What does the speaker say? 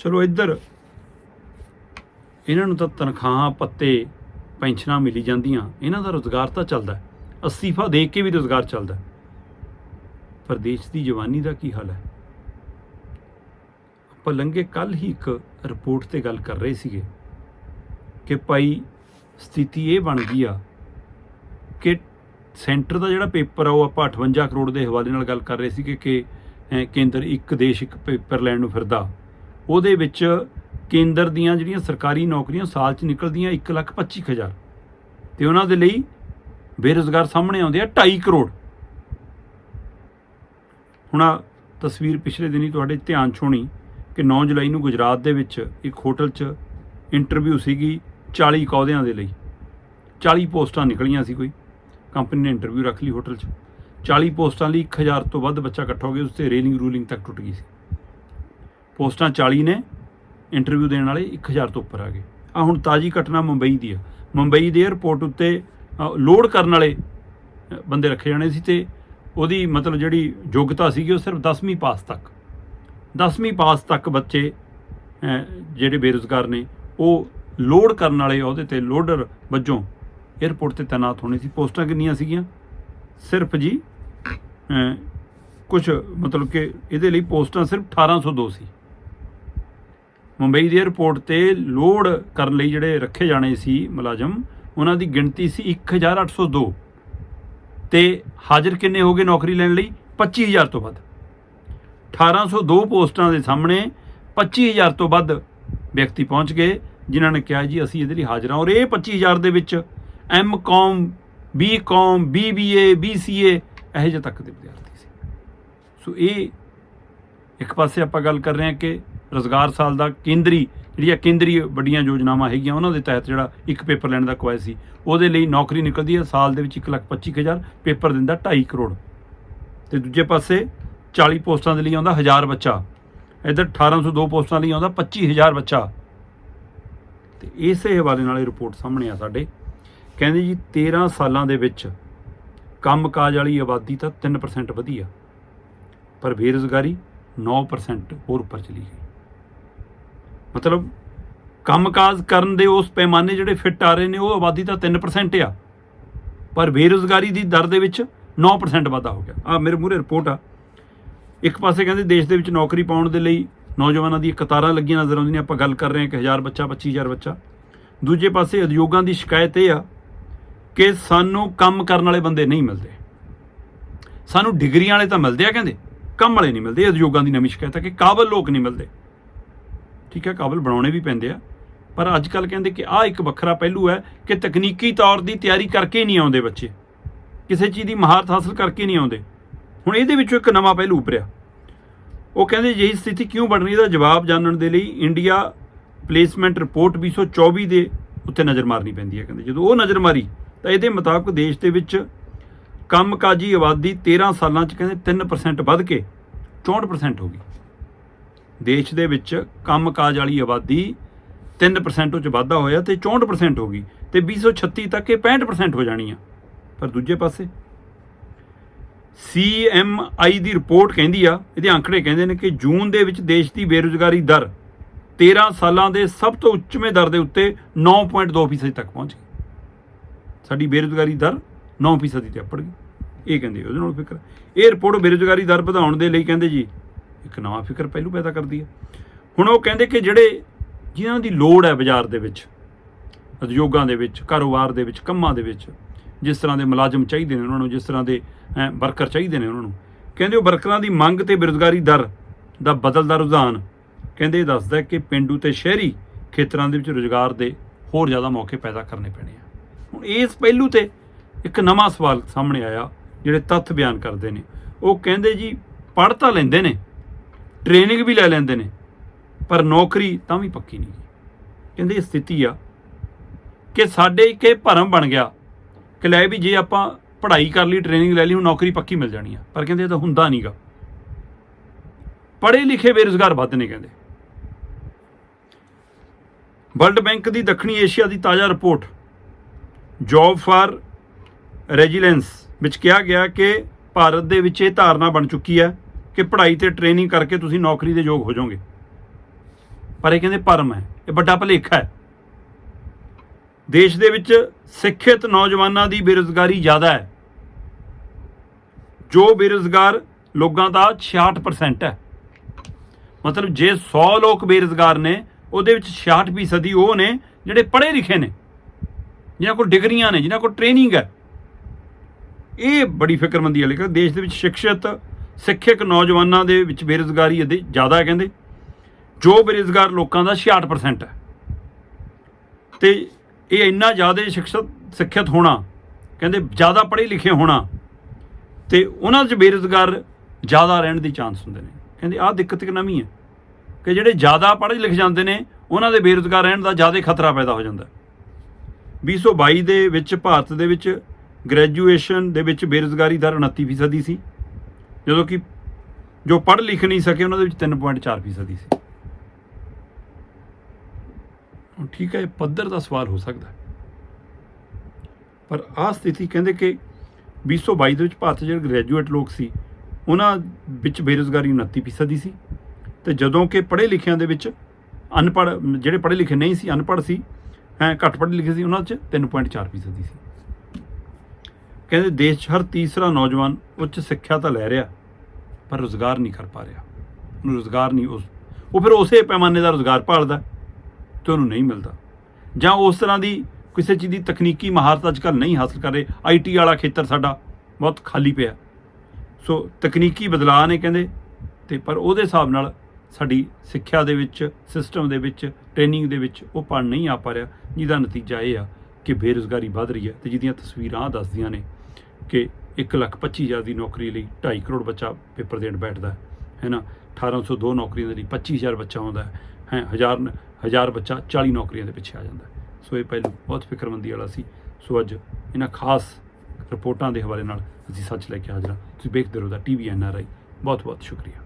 ਚਲੋ ਇੱਧਰ ਇਹਨਾਂ ਨੂੰ ਤਾਂ ਤਨਖਾਹਾਂ, ਪੱਤੇ, ਪੈਨਸ਼ਨਾਂ ਮਿਲੀ ਜਾਂਦੀਆਂ ਇਹਨਾਂ ਦਾ ਰੋਜ਼ਗਾਰ ਤਾਂ ਚੱਲਦਾ ਹੈ। ਅਸਤੀਫਾ ਦੇ ਕੇ ਵੀ ਰੋਜ਼ਗਾਰ ਚੱਲਦਾ ਹੈ। ਪਰ ਦੇਸ਼ ਦੀ ਜਵਾਨੀ ਦਾ ਕੀ ਹਾਲ ਹੈ ਆਪਾਂ ਲੰਘੇ ਕੱਲ ਹੀ ਇੱਕ ਰਿਪੋਰਟ ਤੇ ਗੱਲ ਕਰ ਰਹੇ ਸੀਗੇ ਕਿ ਭਾਈ ਸਥਿਤੀ ਇਹ ਬਣ ਗਈ ਆ ਕਿ ਸੈਂਟਰ ਦਾ ਜਿਹੜਾ ਪੇਪਰ ਆ, ਉਹ ਆਪਾਂ 58 ਕਰੋੜ ਦੇ ਹਵਾਲੇ ਨਾਲ ਗੱਲ ਕਰ ਰਹੇ ਸੀ ਕਿ ਕੇਂਦਰ ਇੱਕ ਦੇਸ਼ ਇੱਕ ਪੇਪਰ ਲੈਣ ਨੂੰ ਫਿਰਦਾ ਉਹਦੇ ਵਿੱਚ ਕੇਂਦਰ ਦੀਆਂ ਜਿਹੜੀਆਂ ਸਰਕਾਰੀ ਨੌਕਰੀਆਂ ਸਾਲ 'ਚ ਨਿਕਲਦੀਆਂ 1,25,000 ਤੇ ਉਹਨਾਂ ਦੇ ਲਈ ਬੇਰੁਜ਼ਗਾਰ ਸਾਹਮਣੇ ਆਉਂਦੇ ਆ 2.5 ਕਰੋੜ। ਹੁਣ ਆ ਤਸਵੀਰ ਪਿਛਲੇ ਦਿਨੀ ਤੁਹਾਡੇ ਧਿਆਨ 'ਚ ਹੋਣੀ ਕਿ 9 ਜੁਲਾਈ ਨੂੰ ਗੁਜਰਾਤ ਦੇ ਵਿੱਚ ਇੱਕ ਹੋਟਲ 'ਚ ਇੰਟਰਵਿਊ ਸੀਗੀ 40 ਕੌਦਿਆਂ ਦੇ ਲਈ। 40 ਪੋਸਟਾਂ ਨਿਕਲੀਆਂ ਸੀ ਕੋਈ। ਕੰਪਨੀ ਨੇ ਇੰਟਰਵਿਊ ਰੱਖ ਲਈ ਹੋਟਲ 'ਚ। 40 ਪੋਸਟਾਂ ਲਈ 1000 ਤੋਂ ਵੱਧ ਬੱਚਾ ਇਕੱਠਾ ਹੋ ਗਿਆ ਉਸ ਤੇ ਰੇਲਿੰਗ ਰੂਲਿੰਗ ਤੱਕ ਟੁੱਟ ਗਈ ਸੀ। ਪੋਸਟਾਂ 40 ਨੇ ਇੰਟਰਵਿਊ ਦੇਣ ਵਾਲੇ 1000 ਤੋਂ ਉੱਪਰ ਆ ਗਏ। ਆ ਹੁਣ ਤਾਜੀ ਘਟਨਾ ਮੁੰਬਈ ਦੀ ਆ। ਮੁੰਬਈ ਦੇ 에ਅਰਪੋਰਟ ਉੱਤੇ ਲੋਡ ਕਰਨ ਵਾਲੇ ਬੰਦੇ ਰੱਖੇ ਜਾਣੇ ਸੀ ਤੇ ਉਹਦੀ ਮਤਲਬ ਜਿਹੜੀ ਯੋਗਤਾ ਸੀਗੀ ਉਹ ਸਿਰਫ 10ਵੀਂ ਪਾਸ ਤੱਕ। 10ਵੀਂ ਪਾਸ ਤੱਕ ਬੱਚੇ ਜਿਹੜੇ ਬੇਰੁਜ਼ਗਾਰ ਨੇ, ਉਹ ਲੋਡ ਕਰਨ ਵਾਲੇ ਉਹਦੇ ਤੇ। ਲੋਡਰ ਵਜੋਂ 에ਅਰਪੋਰਟ ਤੇ ਤਾਇਨਾਤ ਹੋਣੇ ਸੀ। ਪੋਸਟਾਂ ਕਿੰਨੀਆਂ ਸੀਗੀਆਂ? ਸਿਰਫ ਜੀ ਕੁਝ ਮਤਲਬ ਕਿ ਇਹਦੇ ਲਈ ਪੋਸਟਾਂ ਸਿਰਫ 1802 ਸੀ। ਮੁੰਬਈ ਦੇ 에ਅਰਪੋਰਟ ਤੇ ਲੋਡ ਕਰਨ ਲਈ ਜਿਹੜੇ ਰੱਖੇ ਜਾਣੇ ਸੀ ਮੁਲਾਜ਼ਮ, ਉਹਨਾਂ ਦੀ ਗਿਣਤੀ ਸੀ 1802 ਤੇ ਹਾਜ਼ਰ ਕਿੰਨੇ ਹੋ ਗਏ ਨੌਕਰੀ ਲੈਣ ਲਈ? 25000 ਤੋਂ ਵੱਧ। 1802 ਪੋਸਟਾਂ ਦੇ ਸਾਹਮਣੇ 25000 ਤੋਂ ਵੱਧ ਵਿਅਕਤੀ ਪਹੁੰਚ ਗਏ, ਜਿਨ੍ਹਾਂ ਨੇ ਕਿਹਾ ਜੀ, ਅਸੀਂ ਇਹਦੇ ਲਈ ਹਾਜ਼ਰ ਹਾਂ। ਔਰ ਇਹ 25000 ਦੇ ਵਿੱਚ ਐਮ.ਕਾਮ ਬੀ.ਕਾਮ ਬੀ.ਬੀ.ਏ ਬੀ.ਸੀ.ਏ ਇਹੋ ਜਿਹੇ ਤੱਕ ਦੇ ਵਿਦਿਆਰਥੀ ਸੀ। ਸੋ ਇਹ ਇੱਕ ਪਾਸੇ ਆਪਾਂ ਗੱਲ ਕਰ ਰਹੇ ਹਾਂ ਕਿ ਰੋਜ਼ਗਾਰ ਸਾਲ ਦਾ ਕੇਂਦਰੀ ਜਿਹੜੀਆਂ ਕੇਂਦਰੀ ਵੱਡੀਆਂ ਯੋਜਨਾਵਾਂ ਹੈਗੀਆਂ ਉਹਨਾਂ ਦੇ ਤਹਿਤ ਜਿਹੜਾ ਇੱਕ ਪੇਪਰ ਲੈਣ ਦਾ ਕੁਆਇ ਸੀ ਉਹਦੇ ਲਈ ਨੌਕਰੀ ਨਿਕਲਦੀ ਹੈ ਸਾਲ ਦੇ ਵਿੱਚ 1,25,000 ਪੇਪਰ ਦਿੰਦਾ 2.5 ਕਰੋੜ। ਤੇ ਦੂਜੇ ਪਾਸੇ 40 ਪੋਸਟਾਂ ਦੇ ਲਈ ਆਉਂਦਾ 1000 ਬੱਚਾ ਇੱਧਰ 1802 ਪੋਸਟਾਂ ਲਈ ਆਉਂਦਾ 25000 ਬੱਚਾ। ਤੇ ਇਸੇ ਹਵਾਲੇ ਨਾਲ ਇਹ ਰਿਪੋਰਟ ਸਾਹਮਣੇ ਆ ਸਾਡੇ। ਕਹਿੰਦੇ ਜੀ 13 ਸਾਲਾਂ ਦੇ ਵਿੱਚ ਕੰਮਕਾਜ ਵਾਲੀ ਆਬਾਦੀ ਤਾਂ 3% ਵਧੀ ਆ ਪਰ ਬੇਰੁਜ਼ਗਾਰੀ 9% ਹੋਰ ਉੱਪਰ ਚਲੀ ਗਈ। ਮਤਲਬ ਕੰਮਕਾਜ ਕਰਨ ਦੇ ਉਸ ਪੈਮਾਨੇ ਜਿਹੜੇ ਫਿੱਟ ਆ ਰਹੇ ਨੇ, ਉਹ ਆਬਾਦੀ ਤਾਂ 3% ਆ। ਪਰ ਬੇਰੁਜ਼ਗਾਰੀ ਦੀ ਦਰ ਦੇ ਵਿੱਚ 9% ਵਾਧਾ ਹੋ ਗਿਆ। ਆ ਮੇਰੇ ਮੂਹਰੇ ਰਿਪੋਰਟ ਆ। ਇੱਕ ਪਾਸੇ ਕਹਿੰਦੇ ਦੇਸ਼ ਦੇ ਵਿੱਚ ਨੌਕਰੀ ਪਾਉਣ ਦੇ ਲਈ ਨੌਜਵਾਨਾਂ ਦੀ ਕਤਾਰਾਂ ਲੱਗੀਆਂ ਨਜ਼ਰ ਆਉਂਦੀਆਂ। ਆਪਾਂ ਗੱਲ ਕਰ ਰਹੇ ਹਾਂ ਕਿ 1000 ਬੱਚਾ 25000 ਬੱਚਾ। ਦੂਜੇ ਪਾਸੇ ਉਦਯੋਗਾਂ ਦੀ ਸ਼ਿਕਾਇਤ ਇਹ ਆ ਕਿ ਸਾਨੂੰ ਕੰਮ ਕਰਨ ਵਾਲੇ ਬੰਦੇ ਨਹੀਂ ਮਿਲਦੇ। ਸਾਨੂੰ ਡਿਗਰੀਆਂ ਵਾਲੇ ਤਾਂ ਮਿਲਦੇ ਆ ਕਹਿੰਦੇ। ਕੰਮ ਵਾਲੇ ਨਹੀਂ ਮਿਲਦੇ। ਉਦਯੋਗਾਂ ਦੀ ਨਵੀਂ ਸ਼ਿਕਾਇਤ ਹੈ ਕਿ ਕਾਬਲ ਲੋਕ ਨਹੀਂ ਮਿਲਦੇ। ਠੀਕ ਹੈ, ਕਾਬਲ ਬਣਾਉਣੇ ਵੀ ਪੈਂਦੇ ਆ। ਪਰ ਅੱਜ ਕੱਲ ਕਹਿੰਦੇ ਕਿ ਆਹ ਇੱਕ ਵੱਖਰਾ ਪਹਿਲੂ ਹੈ ਕਿ ਤਕਨੀਕੀ ਤੌਰ ਦੀ ਤਿਆਰੀ ਕਰਕੇ ਨਹੀਂ ਆਉਂਦੇ ਬੱਚੇ। ਕਿਸੇ ਚੀਜ਼ ਦੀ ਮਹਾਰਤ ਹਾਸਲ ਕਰਕੇ ਨਹੀਂ ਆਉਂਦੇ। ਹੁਣ ਇਹਦੇ ਵਿੱਚੋਂ ਇੱਕ ਨਵਾਂ ਪਹਿਲੂ ਉੱਭਰਿਆ। ਉਹ ਕਹਿੰਦੇ ਜਿਹੀ ਸਥਿਤੀ ਕਿਉਂ ਬਣ ਰਹੀ ਦਾ ਜਵਾਬ ਜਾਣਨ ਦੇ ਲਈ ਇੰਡੀਆ ਪਲੇਸਮੈਂਟ ਰਿਪੋਰਟ 2024 ਦੇ ਉੱਤੇ ਨਜ਼ਰ ਮਾਰਨੀ ਪੈਂਦੀ ਹੈ ਕਹਿੰਦੇ। ਜਦੋਂ ਉਹ ਨਜ਼ਰ ਮਾਰੀ, ਤਾਂ ਇਹਦੇ ਮੁਤਾਬਕ ਦੇਸ਼ ਦੇ ਵਿੱਚ ਕੰਮਕਾਜੀ ਆਬਾਦੀ 13 ਸਾਲਾਂ 'ਚ ਕਹਿੰਦੇ 3% ਵੱਧ ਕੇ 64% ਹੋ ਗਈ। ਦੇਸ਼ ਦੇ ਵਿੱਚ ਕੰਮਕਾਜ ਵਾਲੀ ਆਬਾਦੀ 3% ਉਹ ਵਾਧਾ ਹੋਇਆ ਤੇ 64% ਹੋ ਗਈ ਤੇ 2036 ਤੱਕ ਇਹ 65% ਹੋ ਜਾਣੀ ਆ। ਪਰ ਦੂਜੇ ਪਾਸੇ CMI ਦੀ ਰਿਪੋਰਟ ਕਹਿੰਦੀ ਆ, ਇਹਦੇ ਅੰਕੜੇ ਕਹਿੰਦੇ ਨੇ ਕਿ ਜੂਨ ਦੇ ਵਿੱਚ ਦੇਸ਼ ਦੀ ਬੇਰੁਜ਼ਗਾਰੀ ਦਰ 13 ਸਾਲਾਂ ਦੇ ਸਭ ਤੋਂ ਉੱਚਵੇਂ ਦਰ ਦੇ ਉੱਤੇ 9.2% ਤੱਕ ਪਹੁੰਚ ਗਈ। ਸਾਡੀ ਬੇਰੁਜ਼ਗਾਰੀ ਦਰ 9% ਤੇ ਅੱਪੜ ਗਈ। ਇਹ ਕਹਿੰਦੇ ਉਹਦੇ ਨਾਲ ਫਿਕਰ ਇਹ ਰਿਪੋਰਟ ਬੇਰੁਜ਼ਗਾਰੀ ਦਰ ਵਧਾਉਣ ਦੇ ਲਈ ਕਹਿੰਦੇ ਜੀ ਇੱਕ ਨਵਾਂ ਫਿਕਰ ਪਹਿਲੂ ਪੈਦਾ ਕਰਦੀ ਹੈ। ਹੁਣ ਉਹ ਕਹਿੰਦੇ ਕਿ ਜਿਹੜੇ ਜਿਨ੍ਹਾਂ ਦੀ ਲੋੜ ਹੈ ਬਾਜ਼ਾਰ ਦੇ ਵਿੱਚ, ਉਦਯੋਗਾਂ ਦੇ ਵਿੱਚ, ਕਾਰੋਬਾਰ ਦੇ ਵਿੱਚ, ਕੰਮਾਂ ਦੇ ਵਿੱਚ, ਜਿਸ ਤਰ੍ਹਾਂ ਦੇ ਮੁਲਾਜ਼ਮ ਚਾਹੀਦੇ ਨੇ ਉਹਨਾਂ ਨੂੰ, ਜਿਸ ਤਰ੍ਹਾਂ ਦੇ ਵਰਕਰ ਚਾਹੀਦੇ ਨੇ ਉਹਨਾਂ ਨੂੰ, ਕਹਿੰਦੇ ਉਹ ਵਰਕਰਾਂ ਦੀ ਮੰਗ ਤੇ ਬੇਰੁਜ਼ਗਾਰੀ ਦਰ ਦਾ ਬਦਲਦਾ ਰੁਝਾਨ, ਕਹਿੰਦੇ ਇਹ ਦੱਸਦਾ ਕਿ ਪਿੰਡੂ ਤੇ ਸ਼ਹਿਰੀ ਖੇਤਰਾਂ ਦੇ ਵਿੱਚ ਰੁਜ਼ਗਾਰ ਦੇ ਹੋਰ ਜ਼ਿਆਦਾ ਮੌਕੇ ਪੈਦਾ ਕਰਨੇ ਪੈਣੇ ਆ। ਹੁਣ ਇਸ ਪਹਿਲੂ ਤੇ ਇੱਕ ਨਵਾਂ ਸਵਾਲ ਸਾਹਮਣੇ ਆਇਆ, ਜਿਹੜੇ ਤੱਥ ਬਿਆਨ ਕਰਦੇ ਨੇ। ਉਹ ਕਹਿੰਦੇ ਜੀ, ਪੜ੍ਹ ਤਾਂ ਲੈਂਦੇ ਨੇ ਟ੍ਰੇਨਿੰਗ ਵੀ ਲੈ ਲੈਂਦੇ ਨੇ, ਪਰ ਨੌਕਰੀ ਤਾਂ ਵੀ ਪੱਕੀ ਨਹੀਂ ਕਹਿੰਦੇ ਇਹ ਸਥਿਤੀ ਆ ਕਿ ਸਾਡੇ ਇੱਕ ਇਹ ਭਰਮ ਬਣ ਗਿਆ ਕਿ ਲੈ ਵੀ ਜੇ ਆਪਾਂ ਪੜ੍ਹਾਈ ਕਰ ਲਈ ਟ੍ਰੇਨਿੰਗ ਲੈ ਲਈ, ਹੁਣ ਨੌਕਰੀ ਪੱਕੀ ਮਿਲ ਜਾਣੀ ਆ। ਪਰ ਕਹਿੰਦੇ ਇਹ ਤਾਂ ਹੁੰਦਾ ਨਹੀਂਗਾ ਪੜ੍ਹੇ ਲਿਖੇ ਬੇਰੁਜ਼ਗਾਰ ਵੱਧ ਨੇ ਕਹਿੰਦੇ। ਵਰਲਡ ਬੈਂਕ ਦੀ ਦੱਖਣੀ ਏਸ਼ੀਆ ਦੀ ਤਾਜ਼ਾ ਰਿਪੋਰਟ, ਜੌਬ ਫਾਰ ਰੈਜੀਲੈਂਸ, ਵਿੱਚ ਕਿਹਾ ਗਿਆ ਕਿ ਭਾਰਤ ਦੇ ਵਿੱਚ ਇਹ ਧਾਰਨਾ ਬਣ ਚੁੱਕੀ ਹੈ ਕਿ ਪੜ੍ਹਾਈ ਤੇ ਟ੍ਰੇਨਿੰਗ ਕਰਕੇ ਤੁਸੀਂ ਨੌਕਰੀ ਦੇ ਯੋਗ ਹੋ ਜਾਓਗੇ। ਪਰ ਇਹ ਕਹਿੰਦੇ ਭਰਮ ਹੈ, ਇਹ ਵੱਡਾ ਭੁਲੇਖਾ ਹੈ। ਦੇਸ਼ ਦੇ ਵਿੱਚ ਸਿੱਖਿਅਤ ਨੌਜਵਾਨਾਂ ਦੀ ਬੇਰੁਜ਼ਗਾਰੀ ਜ਼ਿਆਦਾ ਹੈ। ਜੋ ਬੇਰੁਜ਼ਗਾਰ ਲੋਕਾਂ ਦਾ 66% ਹੈ। ਮਤਲਬ ਜੇ 100 ਲੋਕ ਬੇਰੁਜ਼ਗਾਰ ਨੇ, ਉਹਦੇ ਵਿੱਚ 66% ਉਹ ਨੇ ਜਿਹੜੇ ਪੜ੍ਹੇ ਲਿਖੇ ਨੇ, ਜਿਨ੍ਹਾਂ ਕੋਲ ਡਿਗਰੀਆਂ ਨੇ, ਜਿਨ੍ਹਾਂ ਕੋਲ ਟ੍ਰੇਨਿੰਗ ਹੈ। ਇਹ ਬੜੀ ਫਿਕਰਮੰਦੀ ਵਾਲੀ ਗੱਲ ਦੇਸ਼ ਦੇ ਵਿੱਚ ਸਿੱਖਿਅਤ ਸਿੱਖਿਅਕ ਨੌਜਵਾਨਾਂ ਦੇ ਵਿੱਚ ਬੇਰੁਜ਼ਗਾਰੀ ਇਹਦੇ ਜ਼ਿਆਦਾ ਕਹਿੰਦੇ। ਜੋ ਬੇਰੁਜ਼ਗਾਰ ਲੋਕਾਂ ਦਾ 66% ਹੈ। ਤੇ ਇਹ ਇੰਨਾ ਜ਼ਿਆਦਾ ਸਿੱਖਿਅਤ ਸਿੱਖਿਅਤ ਹੋਣਾ, ਕਹਿੰਦੇ ਜ਼ਿਆਦਾ ਪੜ੍ਹੇ ਲਿਖੇ ਹੋਣਾ, ਤੇ ਉਹਨਾਂ 'ਚ ਬੇਰੁਜ਼ਗਾਰ ਜ਼ਿਆਦਾ ਰਹਿਣ ਦੀ ਚਾਂਸ ਹੁੰਦੇ ਨੇ। ਕਹਿੰਦੇ ਆਹ ਦਿੱਕਤ ਇੱਕ ਨਵੀਂ ਹੈ ਕਿ ਜਿਹੜੇ ਜ਼ਿਆਦਾ ਪੜ੍ਹੇ ਲਿਖ ਜਾਂਦੇ ਨੇ, ਉਹਨਾਂ ਦੇ ਬੇਰੁਜ਼ਗਾਰ ਰਹਿਣ ਦਾ ਜ਼ਿਆਦਾ ਖਤਰਾ ਪੈਦਾ ਹੋ ਜਾਂਦਾ ਹੈ। 2022 ਦੇ ਵਿੱਚ, ਭਾਰਤ ਦੇ ਵਿੱਚ ਗ੍ਰੈਜੂਏਸ਼ਨ ਦੇ ਵਿੱਚ ਬੇਰੁਜ਼ਗਾਰੀ ਦਰ 29% ਦੀ ਸੀ। ਜਦੋਂ ਕਿ ਜੋ ਪੜ੍ਹ ਲਿਖ ਨਹੀਂ ਸਕੇ, ਉਹਨਾਂ ਦੇ ਵਿੱਚ 3.4% ਦੀ ਸੀ। ਹੁਣ ਠੀਕ ਹੈ, ਇਹ ਪੱਧਰ ਦਾ ਸਵਾਲ ਹੋ ਸਕਦਾ ਪਰ ਆਹ ਸਥਿਤੀ ਕਹਿੰਦੇ ਕਿ 2022 ਦੇ ਵਿੱਚ ਭਾਰਤ ਜਿਹੜੇ ਗ੍ਰੈਜੂਏਟ ਲੋਕ ਸੀ, ਉਹਨਾਂ ਵਿੱਚ ਬੇਰੁਜ਼ਗਾਰੀ 29% ਦੀ ਸੀ ਤੇ ਜਦੋਂ ਕਿ ਪੜ੍ਹੇ ਲਿਖਿਆਂ ਦੇ ਵਿੱਚ ਅਨਪੜ੍ਹ, ਜਿਹੜੇ ਪੜ੍ਹੇ ਲਿਖੇ ਨਹੀਂ ਸੀ, ਅਨਪੜ੍ਹ ਸੀ, ਹੈ, ਘੱਟ ਪੜ੍ਹੇ ਲਿਖੇ ਸੀ, ਉਹਨਾਂ 'ਚ 3.4% ਦੀ ਸੀ। ਕਹਿੰਦੇ ਦੇਸ਼ 'ਚ ਹਰ ਤੀਸਰਾ ਨੌਜਵਾਨ ਉੱਚ ਸਿੱਖਿਆ ਤਾਂ ਲੈ ਰਿਹਾ, ਪਰ ਰੋਜ਼ਗਾਰ ਨਹੀਂ ਕਰ ਪਾ ਰਿਹਾ। ਉਹਨੂੰ ਰੋਜ਼ਗਾਰ ਨਹੀਂ ਉਸ, ਉਹ ਫਿਰ ਉਸੇ ਪੈਮਾਨੇ ਦਾ ਰੋਜ਼ਗਾਰ ਭਾਲਦਾ ਤੇ ਉਹਨੂੰ ਨਹੀਂ ਮਿਲਦਾ। ਜਾਂ ਉਸ ਤਰ੍ਹਾਂ ਦੀ ਕਿਸੇ ਚੀਜ਼ ਦੀ ਤਕਨੀਕੀ ਮਹਾਰਤ ਅੱਜ ਕੱਲ੍ਹ ਨਹੀਂ ਹਾਸਲ ਕਰ ਰਹੇ। ਆਈਟੀ ਵਾਲਾ ਖੇਤਰ ਸਾਡਾ ਬਹੁਤ ਖਾਲੀ ਪਿਆ। ਸੋ ਤਕਨੀਕੀ ਬਦਲਾਅ ਨੇ ਕਹਿੰਦੇ, ਤੇ ਪਰ ਉਹਦੇ ਹਿਸਾਬ ਨਾਲ ਸਾਡੀ ਸਿੱਖਿਆ ਦੇ ਵਿੱਚ, ਸਿਸਟਮ ਦੇ ਵਿੱਚ, ਟ੍ਰੇਨਿੰਗ ਦੇ ਵਿੱਚ ਉਹ ਪੜ ਨਹੀਂ ਆ ਪਾ ਰਿਹਾ, ਜਿਹਦਾ ਨਤੀਜਾ ਇਹ ਆ ਕਿ ਬੇਰੁਜ਼ਗਾਰੀ ਵੱਧ ਰਹੀ ਹੈ ਤੇ ਜਿਹਦੀਆਂ ਤਸਵੀਰਾਂ ਆਹ ਦੱਸਦੀਆਂ ਨੇ ਕਿ 1 ਲੱਖ 25 ਹਜ਼ਾਰ ਦੀ ਨੌਕਰੀ ਲਈ 2.5 ਕਰੋੜ ਬੱਚਾ ਪੇਪਰ ਦੇਣ ਬੈਠਦਾ ਹੈ ਹੈ ਨਾ? 1802 ਨੌਕਰੀਆਂ ਦੇ ਲਈ 25000 ਬੱਚਾ ਆਉਂਦਾ ਹੈ ਹੈ, ਹਜ਼ਾਰ ਹਜ਼ਾਰ ਬੱਚਾ 40 ਨੌਕਰੀਆਂ ਦੇ ਪਿੱਛੇ ਆ ਜਾਂਦਾ ਸੋ ਇਹ ਪਹਿਲੂ ਬਹੁਤ ਫਿਕਰਮੰਦੀ ਵਾਲਾ ਸੀ। ਸੋ ਅੱਜ ਇਹਨਾਂ ਖਾਸ ਰਿਪੋਰਟਾਂ ਦੇ ਹਵਾਲੇ ਨਾਲ ਅਸੀਂ ਸੱਚ ਲੈ ਕੇ ਹਾਜ਼ਰ ਹਾਂ। ਤੁਸੀਂ ਵੇਖਦੇ ਰਹੋ ਦਾ ਟੀਵੀ ਐਨ ਆਰ ਆਈ ਬਹੁਤ ਬਹੁਤ ਸ਼ੁਕਰੀਆ।